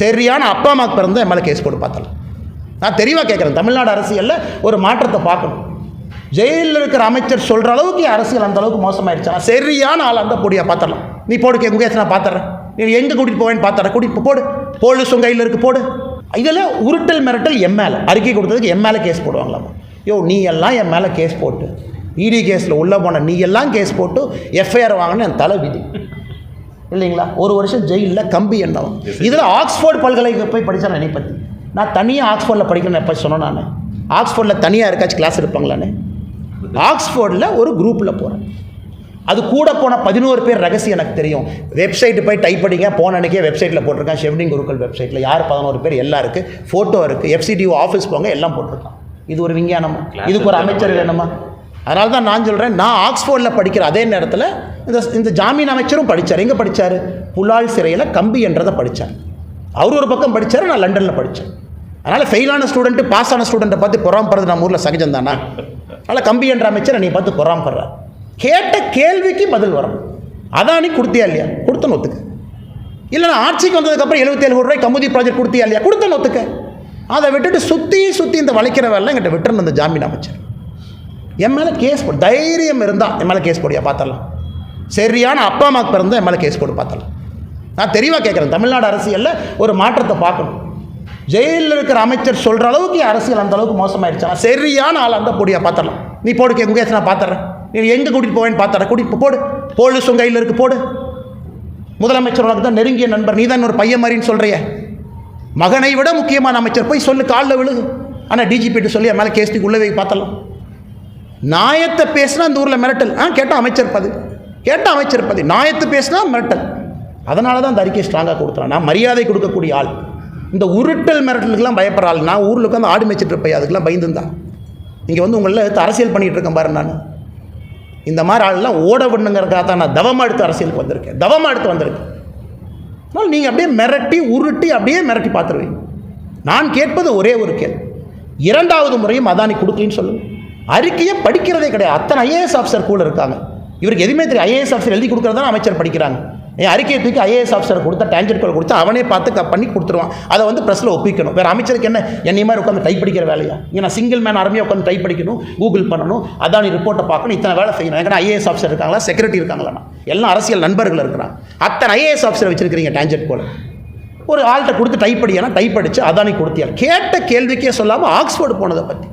சரியான அப்பா அம்மாவுக்கு பிறந்த என் மேலே கேஸ் போட்டு பார்த்தலாம் நான் தெளிவாக கேட்குறேன். தமிழ்நாடு அரசியலில் ஒரு மாற்றத்தை பார்க்கணும். ஜெயிலில் இருக்கிற அமைச்சர் சொல்கிற அளவுக்கு அரசியல் அந்த அளவுக்கு மோசமாயிடுச்சு சரியான ஆள் அந்த பொடியாக பார்த்துடலாம். நீ போடு கே முகேஷ் நான் பார்த்துறேன். நீ எங்கே கூட்டிகிட்டு போவேன்னு பார்த்துறேன் கூட்டிகிட்டு போடு. போலீஸ் உங்கள் கையில் இருக்குது போடு. இதில் உருட்டல் மிரட்டல் என் மேலே அறிக்கை கொடுத்ததுக்கு என் மேலே கேஸ் போடுவாங்களாமா யோ நீ எல்லாம் என் மேலே கேஸ் போட்டு இடி கேஸில் உள்ளே போன நீ எல்லாம் கேஸ் போட்டு எஃப்ஐஆர் வாங்கினேன் என் தலை விதி. இல்லைங்களா? ஒரு வருஷம் ஜெயிலில் கம்பி எண்ணம். இதில் ஆக்ஸ்ஃபோர்ட் பல்கலைக்கு போய் படித்தேன் என்னை பற்றி நான் தனியாக ஆக்ஸ்ஃபோர்டில் படிக்கணும் எப்போ சொன்னேன் நான்? ஆக்ஸ்ஃபோர்டில் தனியாக இருக்காச்சும் கிளாஸ் இருப்பாங்களான்னு ஆக்ஸ்ஃபோர்டில் ஒரு குரூப்பில் போகிறேன் அது கூட போன பதினோரு பேர் ரகசியம் எனக்கு தெரியும். வெப்சைட்டு போய் டைப் பண்ணிங்க போன அன்றைக்கே வெப்சைட்டில் போட்டிருக்கேன். ஷெவ்னிங் குருக்கள் வெப்சைட்டில் யார் பதினோரு பேர்? எல்லாம் இருக்குது ஃபோட்டோ இருக்குது எஃப்சிடிஓ ஆஃபீஸ் போங்க எல்லாம் போட்டிருக்கான். இது ஒரு விஞ்ஞானமா? இதுக்கு ஒரு அமைச்சர் வேணுமா? அதனால தான் நான் சொல்கிறேன் நான் ஆக்ஸ்ஃபோர்டில் படிக்கிற அதே நேரத்தில் இந்த இந்த ஜாமீன் அமைச்சரும் படித்தார் எங்கே படித்தார் புலால் சிறையில் கம்பி என்றதை படித்தார் அவர் ஒரு பக்கம் படித்தார் நான் லண்டனில் படித்தேன் அதனால் ஃபெயிலான ஸ்டூடெண்ட்டு பாஸ் ஆன ஸ்டூடெண்ட்டை பார்த்து பொறாமப்படுறது நம்ம ஊரில் சகஜம் தானே? அதனால் கம்பி என்ற அமைச்சர் நீ பார்த்து பொறாமப்படுறார் கேட்ட கேள்விக்கு பதில் வரும். அதானி கொடுத்தியா இல்லையா? கொடுத்த நொத்துக்கு. இல்லை நான் ஆட்சிக்கு வந்ததுக்கப்புறம் எழுபத்தேழு கோடி ரூபாய் கமுதி ப்ராஜெக்ட் கொடுத்தியா இல்லையா? கொடுத்த நொத்துக்க. அதை விட்டுட்டு சுற்றி சுற்றி இந்த வளைக்கிற வேலை எங்கிட்ட விட்டுருந்த இந்த ஜாமீன் அமைச்சர். என் மேலே கேஸ் போடு. தைரியம் இருந்தால் என் மேலே கேஸ் போடியா பார்த்துடலாம். சரியான அப்பா அம்மாவுக்கு பிறந்தால் என் மேலே கேஸ் போட்டு பார்த்துடலாம். நான் தெளிவாக கேட்குறேன் தமிழ்நாடு அரசியலில் ஒரு மாற்றத்தை பார்க்கணும். ஜெயிலில் இருக்கிற அமைச்சர் சொல்கிற அளவுக்கு அரசியல் அந்த அளவுக்கு மோசமாயிடுச்சு சரியான ஆள் அந்த போடியா பார்த்துடலாம். நீ போடு கே முகேஷ் நான் பார்த்துறேன் நீ எங்கே கூட்டிகிட்டு போவேன்னு பார்த்துறேன் கூட்டிகிட்டு போடு. போலீஸ் உங்கள் கையில் இருக்குது போடு. முதலமைச்சர் உனக்கு தான் நெருங்கிய நண்பர். நீ தான் ஒரு பையன் மாதிரின்னு சொல்கிறிய மகனை விட முக்கியமான அமைச்சர் போய் சொல்லு காலில் விழுகு. ஆனால் டிஜிபிட்டு சொல்லி என் மேலே கேஸ்டிக்கு உள்ளே போய் பார்த்தலாம் நாயத்தை பேசினா அந்த ஊரில் மிரட்டல். ஆ கேட்டால் அமைச்சர் பதவி. கேட்டால் அமைச்சர் நாயத்தை பேசினா மிரட்டல். அதனால தான் அந்த அறிக்கை ஸ்ட்ராங்காக கொடுத்துறான் நான் மரியாதை கொடுக்கக்கூடிய ஆள். இந்த உருட்டல் மிரட்டலுக்கெல்லாம் பயப்படுற ஆள். நான் ஊரில் உட்காந்து ஆடு மேய்ச்சிட்டு இருப்பேன். அதுக்கெல்லாம் பயந்துருந்தான் இங்கே வந்து உங்களில் எடுத்து அரசியல் பண்ணிகிட்டு இருக்கேன் பாரு நான். இந்த மாதிரி ஆள்லாம் ஓட விடணுங்கிறதுக்காக தான் நான் தவமாக எடுத்து அரசியலுக்கு வந்திருக்கேன். தவமாக எடுத்து வந்திருக்கேன். அதனால் நீங்கள் அப்படியே மிரட்டி உருட்டி அப்படியே மிரட்டி பார்த்துருவீங்க. நான் கேட்பது ஒரே ஒரு கேள்வி. இரண்டாவது முறையும் அதானி கொடுக்கலன்னு சொல்லுங்கள் அறிக்கையை படிக்கிறதே கிடையாது. அத்தனை ஐஏஎஸ் ஆஃபீஸர் கூட இருக்காங்க. இவருக்கு எதுவுமே தெரியும் ஐஏஎஸ் ஆஃபீஸர் எழுதி கொடுக்குறதா அமைச்சர் படிக்கிறாங்க. என் அறிக்கையை தூக்கி ஐஏஎஸ் ஆஃபீஸர் கொடுத்தா டேஞ்சர் கோல் கொடுத்தா அவனே பார்த்து க பண்ணி கொடுத்துருவான். அதை வந்து ப்ரெஸ்ஸில் ஒப்பிக்கணும். வேறு அமைச்சருக்கு என்ன? என்னை மாதிரி உட்காந்து டைப் படிக்கிற வேலையா? இங்கே நான் சிங்கிள் மேன் ஆர்மியாக உட்காந்து டைப் படிக்கணும். கூகுள் பண்ணணும். அதான் ரிப்போர்ட்டை பார்க்கணும். இத்தனை வேலை செய்யணும். ஏன்னா ஐஏஎஸ் ஆஃபீஸர் இருக்காங்களா? செக்ரட்டரி இருக்காங்களா எல்லாம் அரசியல் நண்பர்கள் இருக்கிறான் அத்தனை ஐஏஎஸ் ஆஃபீஸர் வச்சிருக்கிறீங்க டேஞ்சர் கோல் ஒரு ஆள்கிட்ட கொடுத்து டைப் படியானா டைப் அடித்து அதானி கொடுத்தியார் கேட்ட கேள்விக்கே சொல்லாமல் ஆக்ஸ்ஃபோர்டு போனதை பற்றி